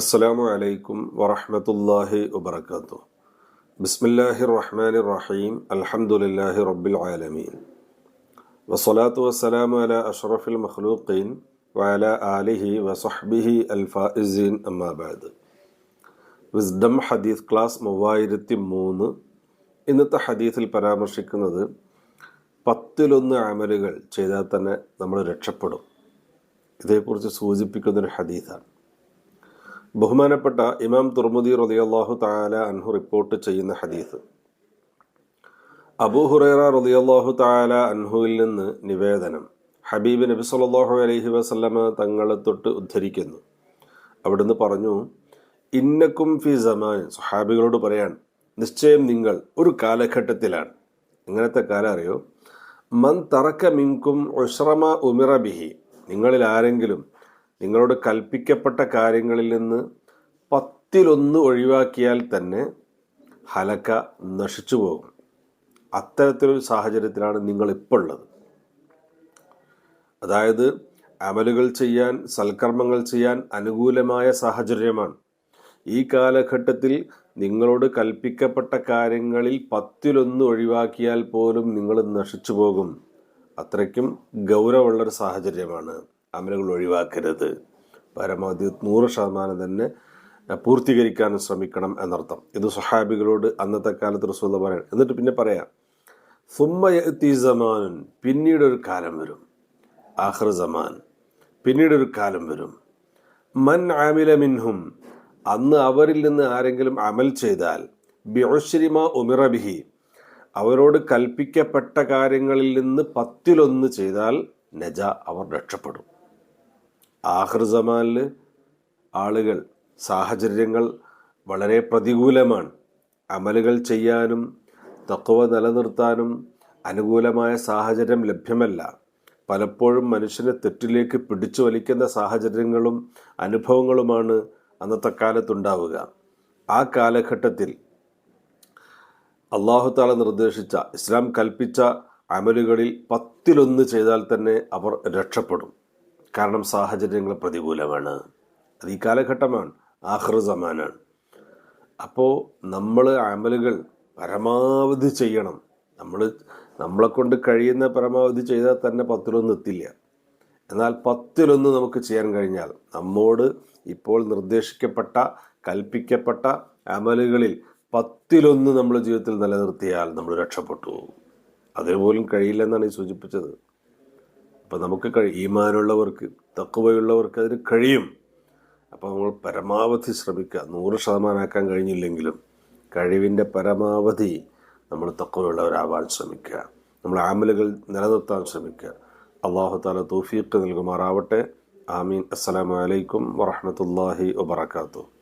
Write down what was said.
അസ്സലാമു അലൈക്കും വറഹമത്തല്ലാഹി വബർക്കാത്തു ബിസ്മില്ലാഹി റഹ്മാൻ റഹീം അൽഹംദുലില്ലാഹി റബ്ബിൽ ആലമീൻ വസ്സലാത്തു വസ്സലാമു അല അഷ്റഫിൽ മഖ്ലൂഖീൻ വഅല ആലിഹി വസഹ്ബിഹി അൽഫാഇസീൻ അമ്മാബാദ് വിസ്ഡം ഹദീസ് ക്ലാസ് മൂവായിരത്തി മൂന്ന് ഇന്നത്തെ ഹദീസിൽ പരാമർശിക്കുന്നത് പത്തിലൊന്ന് അമലുകൾ ചെയ്താൽ തന്നെ നമ്മൾ രക്ഷപ്പെടും. ഇതേക്കുറിച്ച് സൂചിപ്പിക്കുന്നൊരു ഹദീസാണ്. ബഹുമാനപ്പെട്ട ഇമാം തുർമുദി റളിയല്ലാഹു താല അൻഹു റിപ്പോർട്ട് ചെയ്യുന്ന ഹദീസ്. അബൂ ഹുറൈറ റളിയല്ലാഹു താല അൻഹുവിൽ നിന്ന് നിവേദനം. ഹബീബ് നബി സല്ലാഹു അലൈഹി വസല്ലമ തങ്ങളെ തൊട്ട് ഉദ്ധരിക്കുന്നു. അവിടുന്ന് പറഞ്ഞു ഇന്നക്കും ഫി സമാൻ. സുഹാബികളോട് പറയാൻ നിശ്ചയം നിങ്ങൾ ഒരു കാലഘട്ടത്തിലാണ്. ഇങ്ങനത്തെ കാലം അറിയോ? മൻ തറക്ക മിങ്കും ഉഷ്റമ ഉമിറ ബിഹി. നിങ്ങളിൽ ആരെങ്കിലും നിങ്ങളോട് കൽപ്പിക്കപ്പെട്ട കാര്യങ്ങളിൽ നിന്ന് പത്തിലൊന്ന് ഒഴിവാക്കിയാൽ തന്നെ ഹലക്ക നശിച്ചു പോകും. അത്തരത്തിലൊരു സാഹചര്യത്തിലാണ് നിങ്ങൾ ഇപ്പോൾ ഉള്ളത് അതായത് അമലുകൾ ചെയ്യാൻ സൽക്കർമ്മങ്ങൾ ചെയ്യാൻ അനുകൂലമായ സാഹചര്യമാണ്. ഈ കാലഘട്ടത്തിൽ നിങ്ങളോട് കൽപ്പിക്കപ്പെട്ട കാര്യങ്ങളിൽ പത്തിലൊന്ന് ഒഴിവാക്കിയാൽ പോലും നിങ്ങൾ നശിച്ചു പോകും. അത്രയ്ക്കും ഗൗരവമുള്ളൊരു സാഹചര്യമാണ് അമലുകൾ ഒഴിവാക്കരുത്. പരമാവധി നൂറ് ശതമാനം തന്നെ പൂർത്തീകരിക്കാൻ ശ്രമിക്കണം എന്നർത്ഥം. ഇത് സുഹാബികളോട് അന്നത്തെ കാലത്ത് റസൂല പറയാൻ എന്നിട്ട് പിന്നെ പറയാം. സുമ്മ പിന്നീടൊരു കാലം വരും. ആഹ്ർ സമാൻ പിന്നീടൊരു കാലം വരും. മൻ ആമില മിൻഹും അന്ന് അവരിൽ നിന്ന് ആരെങ്കിലും അമൽ ചെയ്താൽ ബിഒശ്രിമ ഉമിറബിഹി അവരോട് കൽപ്പിക്കപ്പെട്ട കാര്യങ്ങളിൽ നിന്ന് പത്തിലൊന്ന് ചെയ്താൽ നജ അവർ രക്ഷപ്പെടും. ആഹൃസമാനിൽ ആളുകൾ സാഹചര്യങ്ങൾ വളരെ പ്രതികൂലമാണ്. അമലുകൾ ചെയ്യാനും തക്കവ നിലനിർത്താനും അനുകൂലമായ സാഹചര്യം ലഭ്യമല്ല. പലപ്പോഴും മനുഷ്യനെ തെറ്റിലേക്ക് പിടിച്ചു വലിക്കുന്ന സാഹചര്യങ്ങളും അനുഭവങ്ങളുമാണ് അന്നത്തെ കാലത്തുണ്ടാവുക. ആ കാലഘട്ടത്തിൽ അള്ളാഹു താല നിർദ്ദേശിച്ച ഇസ്ലാം കൽപ്പിച്ച അമലുകളിൽ പത്തിലൊന്ന് ചെയ്താൽ തന്നെ അവർ രക്ഷപ്പെടും. കാരണം സാഹചര്യങ്ങൾ പ്രതികൂലമാണ്. അത് ഈ കാലഘട്ടമാണ്. ആഹ്റസമാനാണ് അപ്പോൾ നമ്മൾ അമലുകൾ പരമാവധി ചെയ്യണം. നമ്മൾ നമ്മളെ കൊണ്ട് കഴിയുന്ന പരമാവധി ചെയ്താൽ തന്നെ പത്തിലൊന്ന് എത്തില്ല. എന്നാൽ പത്തിലൊന്ന് നമുക്ക് ചെയ്യാൻ കഴിഞ്ഞാൽ നമ്മോട് ഇപ്പോൾ നിർദ്ദേശിക്കപ്പെട്ട കൽപ്പിക്കപ്പെട്ട അമലുകളിൽ പത്തിലൊന്ന് നമ്മൾ ജീവിതത്തിൽ നിലനിർത്തിയാൽ നമ്മൾ രക്ഷപ്പെട്ടു. അതേപോലും പോലും കഴിയില്ലെന്നാണ് ഈ സൂചിപ്പിച്ചത്. അപ്പം നമുക്ക് കഴി ഈമാനുള്ളവർക്ക് തക്കുവയുള്ളവർക്ക് അതിന് കഴിയും. അപ്പോൾ നമ്മൾ പരമാവധി ശ്രമിക്കുക. നൂറ് ശതമാനമാക്കാൻ കഴിഞ്ഞില്ലെങ്കിലും കഴിവിന്റെ പരമാവധി നമ്മൾ തക്കുവയുള്ളവരാവാൻ ശ്രമിക്കുക. നമ്മൾ ആമലുകൾ നിലനിർത്താൻ ശ്രമിക്കുക. അള്ളാഹു താല തൗഫീഖ് നൽകുമാറാവട്ടെ. ആമീൻ. അസ്സലാമലൈക്കും വറഹമത്തല്ലാഹി വബർക്കാത്തു